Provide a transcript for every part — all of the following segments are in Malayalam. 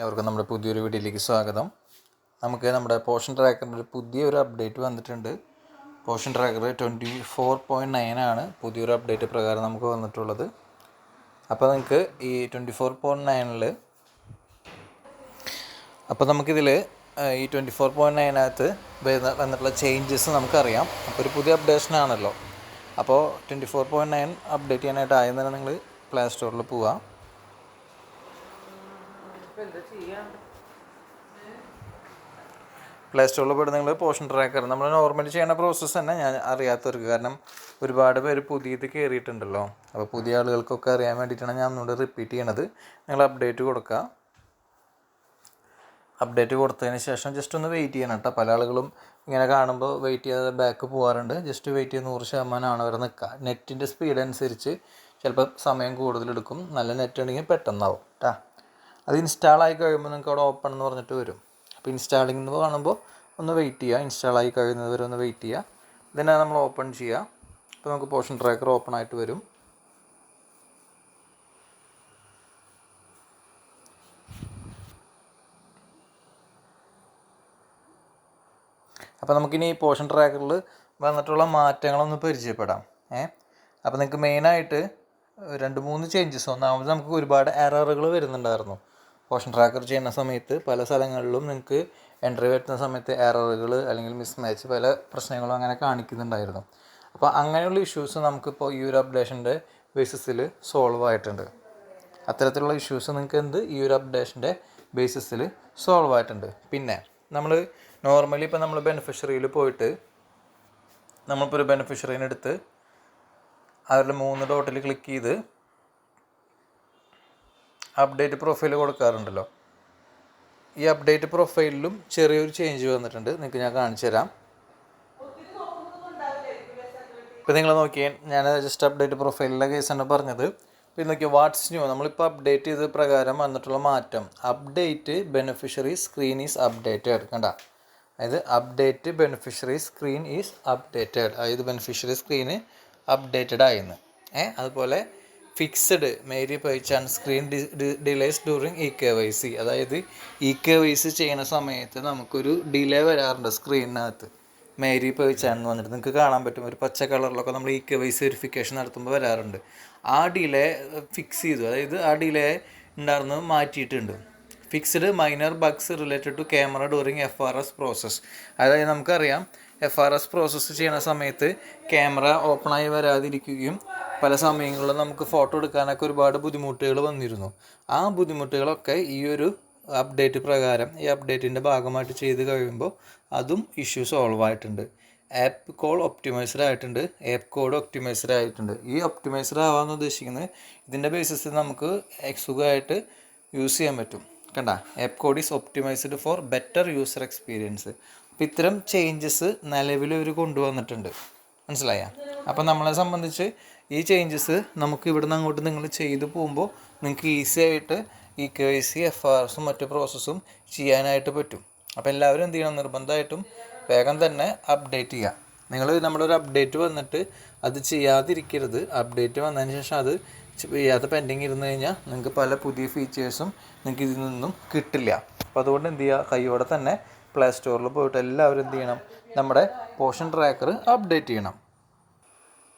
ഏവർക്കും നമ്മുടെ പുതിയൊരു വീഡിയോയിലേക്ക് സ്വാഗതം. നമുക്ക് നമ്മുടെ പോഷൻ ട്രാക്കറിന്റെ ഒരു പുതിയൊരു അപ്ഡേറ്റ് വന്നിട്ടുണ്ട്. Poshan tracker twenty four point nine ആണ് പുതിയൊരു അപ്ഡേറ്റ് പ്രകാരം നമുക്ക് വന്നിട്ടുള്ളത്. അപ്പോൾ നിങ്ങൾക്ക് ഈ ട്വന്റി ഫോർ പോയിന്റ് നയനിൽ അപ്പോൾ നമുക്കിതിൽ ഈ ട്വന്റി ഫോർ പോയിന്റ് നയനകത്ത് വരുന്ന വന്നിട്ടുള്ള ചേഞ്ചസ് നമുക്കറിയാം. അപ്പോൾ ഒരു പുതിയ അപ്ഡേഷൻ ആണല്ലോ. അപ്പോൾ twenty four point nine update ചെയ്യാനായിട്ട് ആദ്യം തന്നെ നിങ്ങൾ പ്ലേ സ്റ്റോറിൽ പോവാം. പ്ലേ സ്റ്റോറിൽ പോയിട്ട് നിങ്ങൾ പോഷൻ ട്രാക്കർ നമ്മൾ നോർമലി ചെയ്യുന്ന പ്രോസസ്സ് തന്നെ ഞാൻ അറിയാത്തവർക്ക്. കാരണം ഒരുപാട് പേര് പുതിയത് കയറിയിട്ടുണ്ടല്ലോ അപ്പോൾ പുതിയ ആളുകൾക്കൊക്കെ അറിയാൻ വേണ്ടിയിട്ടാണ് ഞാൻ ഒന്നുകൂടെ റിപ്പീറ്റ് ചെയ്യണത്. നിങ്ങൾ അപ്ഡേറ്റ് കൊടുക്കുക. അപ്ഡേറ്റ് കൊടുത്തതിന് ശേഷം ജസ്റ്റ് ഒന്ന് വെയിറ്റ് ചെയ്യണം കേട്ടോ. പല ആളുകളും ഇങ്ങനെ കാണുമ്പോൾ വെയിറ്റ് ചെയ്യാതെ ബാക്ക് പോകാറുണ്ട് ജസ്റ്റ് വെയിറ്റ് ചെയ്ത് നൂറ് ശതമാനമാണ് അവർ നിൽക്കുക. നെറ്റിന്റെ സ്പീഡ് അനുസരിച്ച് ചിലപ്പോൾ സമയം കൂടുതലെടുക്കും നല്ല നെറ്റ് ഉണ്ടെങ്കിൽ പെട്ടെന്നാവും കേട്ടോ. അത് ഇൻസ്റ്റാൾ ആയി കഴിയുമ്പോൾ നിങ്ങൾക്ക് അവിടെ ഓപ്പൺ എന്ന് പറഞ്ഞിട്ട് വരും. അപ്പോൾ ഇൻസ്റ്റാളിംഗ് എന്ന് കാണുമ്പോൾ ഒന്ന് വെയിറ്റ് ചെയ്യുക ഇൻസ്റ്റാൾ ആയി കഴിയുന്നത് വരെ ഒന്ന് വെയിറ്റ് ചെയ്യുക ഇതിനെ നമ്മൾ ഓപ്പൺ ചെയ്യുക അപ്പോൾ നമുക്ക് പോഷൻ ട്രാക്കർ ഓപ്പൺ ആയിട്ട് വരും. അപ്പോൾ നമുക്കിനി ഈ പോഷൻ ട്രാക്കറിൽ വന്നിട്ടുള്ള മാറ്റങ്ങളൊന്ന് പരിചയപ്പെടാം. ഏ? അപ്പോൾ നിങ്ങൾക്ക് മെയിനായിട്ട് രണ്ട് മൂന്ന് ചേഞ്ചസ് ഒന്നാമത് നമുക്ക് ഒരുപാട് എററുകൾ വരുന്നുണ്ടായിരുന്നു. പോഷൻ ട്രാക്കർ ചെയ്യുന്ന സമയത്ത് പല സ്ഥലങ്ങളിലും നിങ്ങൾക്ക് എൻട്രി വരുന്ന സമയത്ത് എററുകൾ അല്ലെങ്കിൽ മിസ്മാച്ച് പല പ്രശ്നങ്ങളും അങ്ങനെ കാണിക്കുന്നുണ്ടായിരുന്നു. അപ്പോൾ അങ്ങനെയുള്ള ഇഷ്യൂസ് നമുക്കിപ്പോൾ ഈ ഒരു അപ്ഡേഷന്റെ ബേസിസിൽ സോൾവ് ആയിട്ടുണ്ട്. അത്തരത്തിലുള്ള ഇഷ്യൂസ് നിങ്ങൾക്ക് എന്ത്? ഈ ഒരു അപ്ഡേഷന്റെ ബേസിസിൽ സോൾവ് ആയിട്ടുണ്ട്. പിന്നെ നമ്മൾ നോർമലി ഇപ്പോൾ നമ്മൾ ബെനിഫിഷ്യറിയിൽ പോയിട്ട് നമ്മളിപ്പോൾ ഒരു ബെനിഫിഷ്യറീനെ എടുത്ത് അവരുടെ മൂന്ന് ഡോട്ടിൽ ക്ലിക്ക് ചെയ്ത് അപ്ഡേറ്റ് പ്രൊഫൈൽ കൊടുക്കാറുണ്ടല്ലോ. ഈ അപ്ഡേറ്റ് പ്രൊഫൈലിലും ചെറിയൊരു ചേഞ്ച് വന്നിട്ടുണ്ട്. നിങ്ങൾക്ക് ഞാൻ കാണിച്ചു തരാം. ഇപ്പം നിങ്ങൾ നോക്കിയാൽ ഞാൻ ജസ്റ്റ് അപ്ഡേറ്റ് പ്രൊഫൈലിലെ കേസാണ് പറഞ്ഞത്. പിന്നെ നോക്കിയാൽ വാട്സ് ന്യൂ നമ്മളിപ്പോൾ അപ്ഡേറ്റ് ചെയ്ത പ്രകാരം വന്നിട്ടുള്ള മാറ്റം. Update beneficiary screen is updated കണ്ട? അതായത് update beneficiary screen is updated അതായത് ബെനിഫിഷ്യറി സ്ക്രീന് അപ്ഡേറ്റഡ് ആയിരുന്നു ഏ അതുപോലെ fixed Meri Pehchaan screen delays during E K Y C അതായത് ഇ കെ വൈ സി ചെയ്യുന്ന സമയത്ത് നമുക്കൊരു ഡിലേ വരാറുണ്ട് സ്ക്രീനിനകത്ത് മേരി പൈച്ചാൻ എന്ന് പറഞ്ഞിട്ട് നിങ്ങൾക്ക് കാണാൻ പറ്റും. ഒരു പച്ച കളറിലൊക്കെ നമ്മൾ E K Y C verification നടത്തുമ്പോൾ വരാറുണ്ട്. ആ ഡിലേ ഫിക്സ് ചെയ്തു. അതായത് ആ ഡിലേ ഉണ്ടായിരുന്ന മാറ്റിയിട്ടുണ്ട്. Fixed minor bugs related to camera during F R S process അതായത് നമുക്കറിയാം എഫ് ആർ എസ് പ്രോസസ്സ് ചെയ്യുന്ന സമയത്ത് ക്യാമറ ഓപ്പണായി വരാതിരിക്കുകയും പല സമയങ്ങളിലും നമുക്ക് ഫോട്ടോ എടുക്കാനൊക്കെ ഒരുപാട് ബുദ്ധിമുട്ടുകൾ വന്നിരുന്നു. ആ ബുദ്ധിമുട്ടുകളൊക്കെ ഈ ഒരു അപ്ഡേറ്റ് പ്രകാരം ഈ അപ്ഡേറ്റിന്റെ ഭാഗമായിട്ട് ചെയ്ത് കഴിയുമ്പോൾ അതും ഇഷ്യൂ സോൾവ് ആയിട്ടുണ്ട്. ആപ്പ് കോൾ ഒപ്റ്റിമൈസ്ഡ് ആയിട്ടുണ്ട് ആപ്പ് കോഡ് ഒപ്റ്റിമൈസ്ഡ് ആയിട്ടുണ്ട്. ഈ ഒപ്റ്റിമൈസർ ആവാമെന്ന് ഉദ്ദേശിക്കുന്നത് ഇതിന്റെ ബേസിസിൽ നമുക്ക് സുഖമായിട്ട് യൂസ് ചെയ്യാൻ പറ്റും. കണ്ട? App code is optimised for better user experience അപ്പം ഇത്തരം ചേഞ്ചസ് നിലവിൽ ഇവർ കൊണ്ടുവന്നിട്ടുണ്ട്. മനസ്സിലായ? അപ്പം നമ്മളെ സംബന്ധിച്ച് ഈ ചേഞ്ചസ് നമുക്ക് ഇവിടുന്ന് അങ്ങോട്ട് നിങ്ങൾ ചെയ്തു പോകുമ്പോൾ നിങ്ങൾക്ക് ഈസി ആയിട്ട് E K Y C F R എസും മറ്റു പ്രോസസ്സും ചെയ്യാനായിട്ട് പറ്റും. അപ്പോൾ എല്ലാവരും എന്ത് ചെയ്യണം? നിർബന്ധമായിട്ടും വേഗം തന്നെ അപ്ഡേറ്റ് ചെയ്യുക. നിങ്ങൾ നമ്മളൊരു അപ്ഡേറ്റ് വന്നിട്ട് അത് ചെയ്യാതിരിക്കരുത്. അപ്ഡേറ്റ് വന്നതിന് ശേഷം അത് ചെയ്യാതെ പെൻഡിങ് ഇരുന്ന് കഴിഞ്ഞാൽ നിങ്ങൾക്ക് പല പുതിയ ഫീച്ചേഴ്സും നിങ്ങൾക്ക് ഇതിൽ നിന്നും കിട്ടില്ല. അപ്പോൾ അതുകൊണ്ട് എന്ത് ചെയ്യുക? കൈയോടെ തന്നെ പ്ലേ സ്റ്റോറിൽ പോയിട്ട് എല്ലാവരും എന്ത് ചെയ്യണം? നമ്മുടെ പോഷൻ ട്രാക്കർ അപ്ഡേറ്റ് ചെയ്യണം.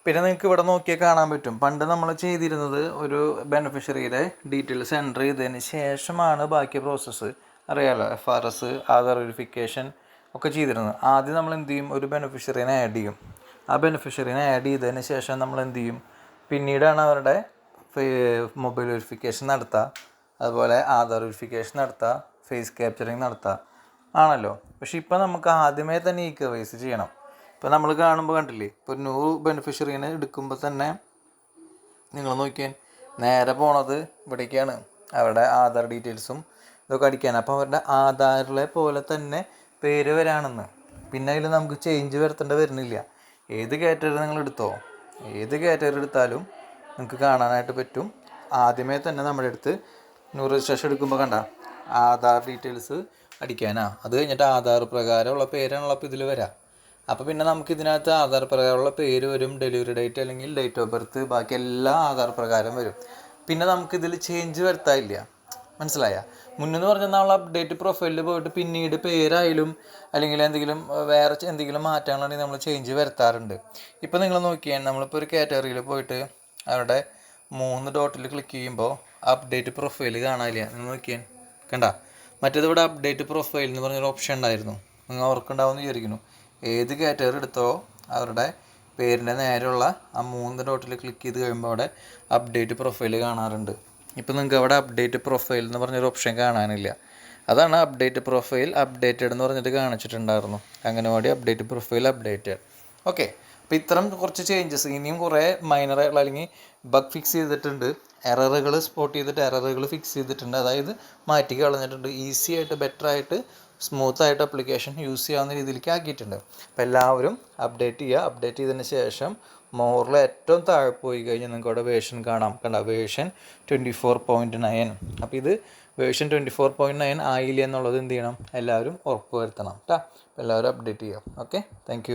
പിന്നെ നിങ്ങൾക്ക് ഇവിടെ നോക്കിയാൽ കാണാൻ പറ്റും. പണ്ട് നമ്മൾ ചെയ്തിരുന്നത് ഒരു ബെനിഫിഷ്യറിയുടെ ഡീറ്റെയിൽസ് എന്റർ ചെയ്തതിന് ശേഷമാണ് ബാക്കി പ്രോസസ്സ് അറിയാലോ F R S Aadhaar verification ഒക്കെ ചെയ്തിരുന്നത്. ആദ്യം നമ്മൾ എന്ത് ചെയ്യും? ഒരു ബെനിഫിഷ്യറിനെ ആഡ് ചെയ്യും. ആ ബെനിഫിഷ്യറിനെ ആഡ് ചെയ്തതിന് ശേഷം നമ്മൾ എന്ത് ചെയ്യും? പിന്നീടാണ് അവരുടെ മൊബൈൽ വെരിഫിക്കേഷൻ നടത്തുക അതുപോലെ ആധാർ വെരിഫിക്കേഷൻ നടത്തുക ഫേസ് ക്യാപ്ചറിങ് നടത്തുക ആണല്ലോ. പക്ഷേ ഇപ്പം നമുക്ക് ആദ്യമേ തന്നെ ഈ കെ വൈ സി ചെയ്യണം. ഇപ്പം നമ്മൾ കാണുമ്പോൾ കണ്ടില്ലേ? ഇപ്പോൾ ഒരു ന്യൂ ബെനിഫിഷ്യറീനെ എടുക്കുമ്പോൾ തന്നെ നിങ്ങൾ നോക്കിയാൽ നേരെ പോണത് ഇവിടേക്കാണ്. അവരുടെ ആധാർ ഡീറ്റെയിൽസും ഇതൊക്കെ അടിക്കാൻ അപ്പോൾ അവരുടെ ആധാറിലെ പോലെ തന്നെ പേര് വരാണെന്ന്. പിന്നെ അതിൽ നമുക്ക് ചേഞ്ച് വരുത്തേണ്ട വരുന്നില്ല. ഏത് കാറ്റഗറി നിങ്ങൾ എടുത്തോ? ഏത് കാറ്റഗറി എടുത്താലും നിങ്ങൾക്ക് കാണാനായിട്ട് പറ്റും. ആദ്യമേ തന്നെ നമ്മുടെ അടുത്ത് ന്യൂ രജിസ്ട്രേഷൻ എടുക്കുമ്പോൾ കണ്ട ആധാർ ഡീറ്റെയിൽസ് അടിക്കാനാ. അത് കഴിഞ്ഞിട്ട് ആധാർ പ്രകാരമുള്ള പേരാണല്ലോ ഇതിൽ വരാം. അപ്പോൾ പിന്നെ നമുക്ക് ഇതിനകത്ത് ആധാർ പ്രകാരമുള്ള പേര് വരും ഡെലിവറി ഡേറ്റ് അല്ലെങ്കിൽ ഡേറ്റ് ഓഫ് ബർത്ത് ബാക്കി എല്ലാം ആധാർ പ്രകാരം വരും. പിന്നെ നമുക്ക് ഇതിൽ ചേഞ്ച് വരുത്താനില്ല. മനസ്സിലായ? മുന്നെന്ന് പറഞ്ഞാൽ നമ്മൾ അപ്ഡേറ്റ് പ്രൊഫൈലിൽ പോയിട്ട് പിന്നീട് പേരായാലും അല്ലെങ്കിൽ എന്തെങ്കിലും വേറെ എന്തെങ്കിലും മാറ്റങ്ങളാണെങ്കിൽ നമ്മൾ ചേഞ്ച് വരുത്താറുണ്ട്. ഇപ്പോൾ നിങ്ങൾ നോക്കിയാൽ നമ്മളിപ്പോൾ ഒരു കാറ്റഗറിയിൽ പോയിട്ട് അവിടെ മൂന്ന് ഡോട്ടിൽ ക്ലിക്ക് ചെയ്യുമ്പോൾ അപ്ഡേറ്റ് പ്രൊഫൈൽ കാണാനില്ല. നിങ്ങൾ നോക്കിയാൽ കണ്ട? മറ്റേത് ഇവിടെ അപ്ഡേറ്റ് പ്രൊഫൈൽ എന്ന് പറഞ്ഞൊരു ഓപ്ഷൻ ഉണ്ടായിരുന്നു. നിങ്ങൾ ഓർക്കുണ്ടാവുമെന്ന് വിചാരിക്കുന്നു. ഏത് കാറ്റഗറി എടുത്തോ അവരുടെ പേരിന്റെ നേരെയുള്ള ആ മൂന്ന് ഡോട്ടിൽ ക്ലിക്ക് ചെയ്ത് കഴിയുമ്പോൾ അവിടെ അപ്ഡേറ്റ് പ്രൊഫൈൽ കാണാറുണ്ട്. ഇപ്പോൾ നിങ്ങൾക്ക് അവിടെ അപ്ഡേറ്റ് പ്രൊഫൈൽ എന്ന് പറഞ്ഞൊരു ഓപ്ഷൻ കാണാനില്ല. അതാണ് അപ്ഡേറ്റ് പ്രൊഫൈൽ അപ്ഡേറ്റഡ് എന്ന് പറഞ്ഞിട്ട് കാണിച്ചിട്ടുണ്ടായിരുന്നു. Anganwadi update profile updated okay അപ്പോൾ ഇത്തരം കുറച്ച് ചേഞ്ചസ് ഇനിയും കുറേ മൈനറായിട്ടുള്ള അല്ലെങ്കിൽ ബഗ് ഫിക്സ് ചെയ്തിട്ടുണ്ട് എററുകൾ സ്പോട്ട് ചെയ്തിട്ട് എററുകൾ ഫിക്സ് ചെയ്തിട്ടുണ്ട്. അതായത് മാറ്റി കളഞ്ഞിട്ടുണ്ട്. ഈസി ആയിട്ട് ബെറ്റർ ആയിട്ട് സ്മൂത്ത് ആയിട്ട് അപ്ലിക്കേഷൻ യൂസ് ചെയ്യാവുന്ന രീതിയിലേക്ക് ആക്കിയിട്ടുണ്ട്. അപ്പോൾ എല്ലാവരും അപ്ഡേറ്റ് ചെയ്യുക. അപ്ഡേറ്റ് ചെയ്തതിന് ശേഷം മോറിൽ ഏറ്റവും താഴെ പോയി കഴിഞ്ഞാൽ നിങ്ങൾക്ക് അവിടെ വേർഷൻ കാണാം. കണ്ട? Version twenty four point nine അപ്പോൾ ഇത് version twenty four point nine ആയില്ല എന്നുള്ളത് എന്ത് ചെയ്യണം? എല്ലാവരും ഉറപ്പ് വരുത്തണം. കേട്ടോ എല്ലാവരും അപ്ഡേറ്റ് ചെയ്യാം ഓക്കെ താങ്ക്